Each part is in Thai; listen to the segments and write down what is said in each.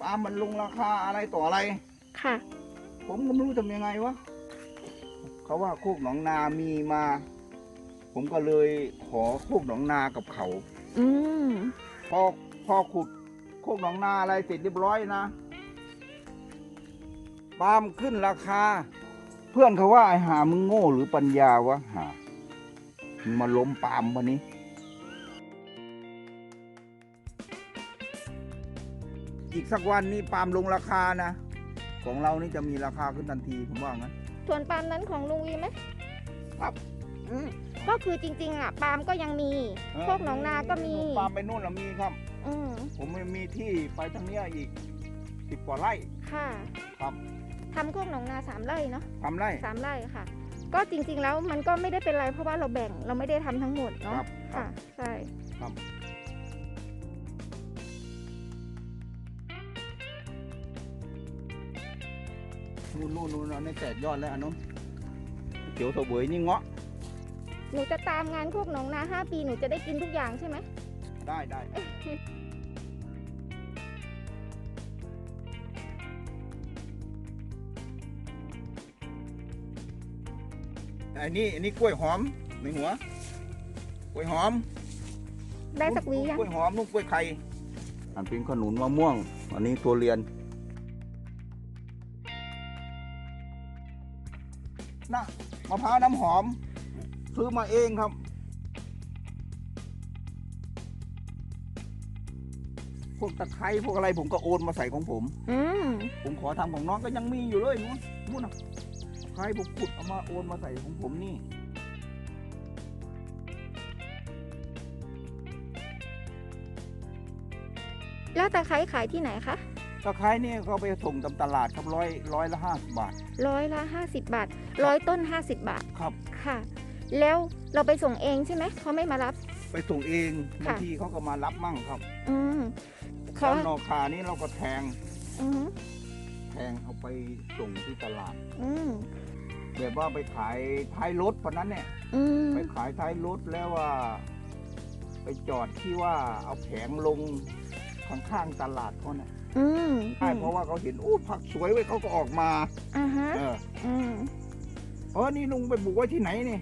ปลามันลงราคาอะไรต่ออะไร ค่ะ ผมก็ไม่รู้ทำยังไงวะเขาว่าโคกหนองนามีมา ผมก็เลยขอโคกหนองนากับเขาอืมพอพอขุดโคกหนองนาอะไรเสร็จเรียบร้อยนะปาล์มขึ้นราคา เพื่อนเขาว่าไอ้หามึงโง่หรือปัญญาวะหามึงมาล้มปาล์มวันนี้ อีกสักวันนี้ปาล์มลงราคานะ ของเรานี่จะมีราคาขึ้นทันทีผมว่างั้นส่วนปาล์มนั้นของลุงวีไหมครับอืมก็คือจริง ๆ อะ ปาล์มก็ยังมีโคกหนองนาก็มีปาล์มไปนู่นละมีครับ อืมผมมีที่ไปทางเนี้ยอีกสิบกว่าไร่ค่ะ ครับทำโคกหนองนาสามไร่เนาะทำไร่สามไร่ค่ะ ก็จริงๆแล้วมันก็ไม่ได้เป็นไรเพราะว่าเราแบ่งเราไม่ได้ทำทั้งหมดเนาะครับครัค่ะบใช่ครับ นู่นนู่นนู่นอันนี้แตกยอดแล้วอันนู้นเขียวเสวยนี่เงาะหนูจะตามงานโคกหนองนาห้าปีหนูจะได้กินทุกอย่างใช่ไหม ได้ได้อันนี้อันนี้กล้วยหอมในหัว กล้วยหอม ได้สักวียังกล้วยหอมนุ่กกล้วยไข่อันเป็นขนุนมะม่วง อันนี้ตัวเรียน นะมะพร้าวน้ำหอม ซื้อมาเองครับ พวกตะไคร้พวกอะไรผมก็โอนมาใส่ของผม อืมผมขอทำของน้องก็ยังมีอยู่เลยนู้นนู้นนะใครผมขุดเอามาโอนมาใส่ของผมนี่แล้วตะไคร้ขายที่ไหนคะ ตะไคร้นี่เขาไปส่งตามตลาดครับร้อยร้อยละห้าสิบบาท ร้อยละห้าสิบบาทร้อยต้นห้าสิบบาทครับค่ะ แล้วเราไปส่งเองใช่ไหมเขาไม่มารับ ไปส่งเองค่ะบางทีเขาก็มารับมั่งครับ อืมเขาแล้วนอคานี่เราก็แทงอืมแทงเอาไปส่งที่ตลาดอืมแบบว่าไปขายท้ายรถเพราะนั้นเนี่ยอืมไปขายท้ายรถแล้วว่า ไปจอดที่ว่าเอาแผงลง ข้างๆตลาดเขาเนี่ยอืมใช่เพราะว่าเขาเห็นอู้ผักสวยไว้ยเขาก็ออกมาอ่าฮะเอออืมเออนี่ลุงไปปลูกไว้ที่ไหนนี่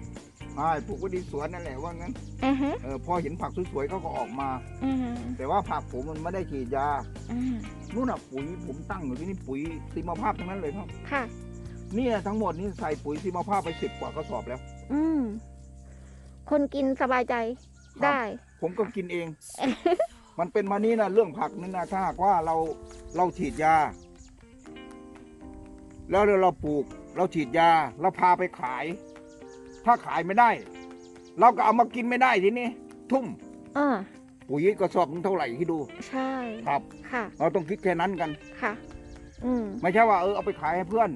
ใช่ปลูกไว้ที่สวนนั่นแหละว่างั้นอ่าฮะเออพอเห็นผักสวยๆเขาก็ออกมา อ่าฮะแต่ว่าผักผมมันไม่ได้ฉีดยาอ่านู่นน่ะปุ๋ยผมตั้งอยู่ที่นี่ปุ๋ยซีมาภาพทั้งนั้นเลยครับ ค่ะ เนี่ยทั้งหมดนี่ใส่ปุ๋ยซีมาภาพไปสิบกว่ากระสอบแล้ว อืม คนกินสบายใจครับได้ ผมก็กินเอง มันเป็นมานี้นะเรื่องผักนี่นะถ้าหากว่าเราเราฉีดยา แล้วเราปลูก เราฉีดยาเราพาไปขาย ถ้าขายไม่ได้ เราก็เอามากินไม่ได้ทีนี้ทุ่มอ่าปุ๋ยกระสอบนึงเท่าไหร่ที่ดู ใช่ครับค่ะ เราต้องคิดแค่นั้นกันค่ะ อืมไม่ใช่ว่าเออเอาไปขายให้เพื่อน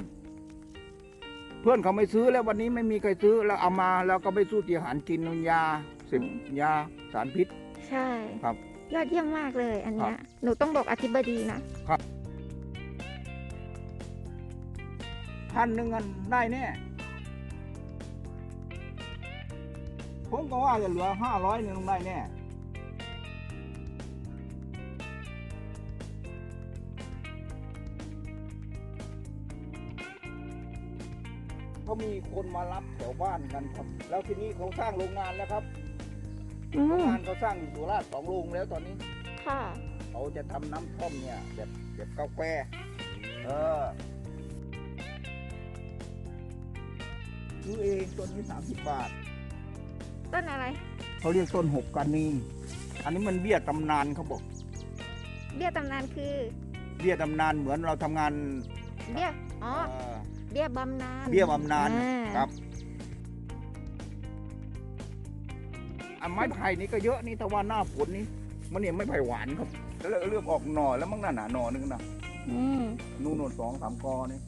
เพื่อนเขาไม่ซื้อแล้ววันนี้ไม่มีใครซื้อแล้วเอามาแล้วก็ไปสู้จีหารกินยาสิบยาสารพิษ ใช่ครับ ยอดเยี่ยมมากเลยอันเนี้ครัยบหนูต้องบอกอธิบดีนะพันหนึ่งอันได้แน่ผมก็ว่าจะเหลือห้าร้อยหนึ่งได้แน่ก็มีคนมารับแถวบ้านกันครับ แล้วทีนี้เขาสร้างโรงงานแล้วครับ อืโรงมงานเขาสร้างอยู่สุราษฎร์สองโรงแล้วตอนนี้ ค่ะ เขาจะทำน้ำท่อมเนี่ยแบบแบบกาแฟเออซื้อเองต้นนี้สามสิบบาท ต้นอะไร เขาเรียกต้นหกกันนีอันนี้มันเบี้ยตำนานเขาบอก เบี้ยตำนานคือ เบี้ยตำนานเหมือนเราทำงานเบี้ย อ๋อ เอ่อเบี้ยบำนาญเบี้ยบำนาญอ่าครับ อันไม้ไผ่นี่ก็เยอะนี่แต่ว่าหน้าฝนนี่มันเนี่ยไม่ไผ่หวานครับ แล้วเริ่มออกหน่อแล้วมั้งน่ะหนาหน่อนึงนะอืมนู่นนสองสามกอนี่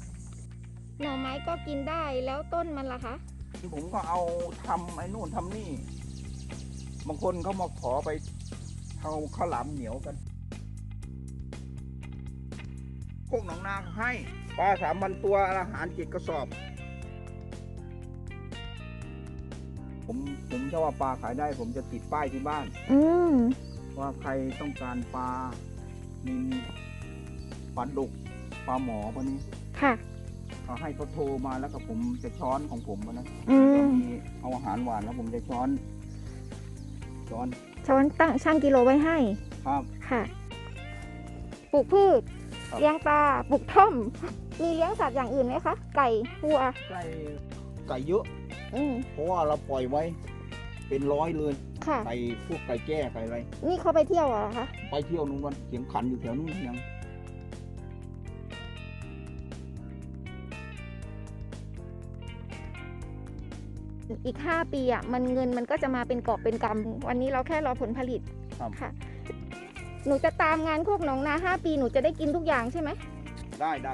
หน่อไม้ก็กินได้แล้วต้นมันล่ะคะ ผมก็เอาทำไอ้นู่นทำนี่ บางคนเขามาขอไปเอาข้าวหลามเหนียวกันพวกหนองนาให้ปลาสามพันตัวอาหารเจ็ดกระสอบ ผมผมถ้าว่าปลาขายได้ ผมจะติดป้ายที่บ้าน อืมว่าใครต้องการปลานินปลาดุกปลาหมอพวกนี้ค่ะ เขาให้เขาโทรมาแล้วก็ผมจะช้อนของผมอะนะอืจะมมีเอาอาหารหวานแล้วผมจะช้อน ช้อนช้อนตั้งช่างกิโลไว้ให้ ครับ ค่ะ ปลูกพืช ครับ เลี้ยงปลา ปลูกท่อม มีเลี้ยงสัตว์อย่างอื่นไหมคะ ไก่ วัว ไก่ไก่เยอะ อืมเพราะว่าเราปล่อยไว้ เป็นร้อยเลยค่ะไก่พวกไก่แจ้ไก่อะไร นี่เขาไปเที่ยวเหรอคะไปเที่ยวนู้นวันเขียงขันอยู่แถวนู้นยังอีก 5 ปีอะมันเงินมันก็จะมาเป็นกอบเป็นกำวันนี้เราแค่รอผลผลิตครับค่ะ หนูจะตามงานโคกหนองนา 5 ปีหนูจะได้กินทุกอย่างใช่ไหม ได้ได้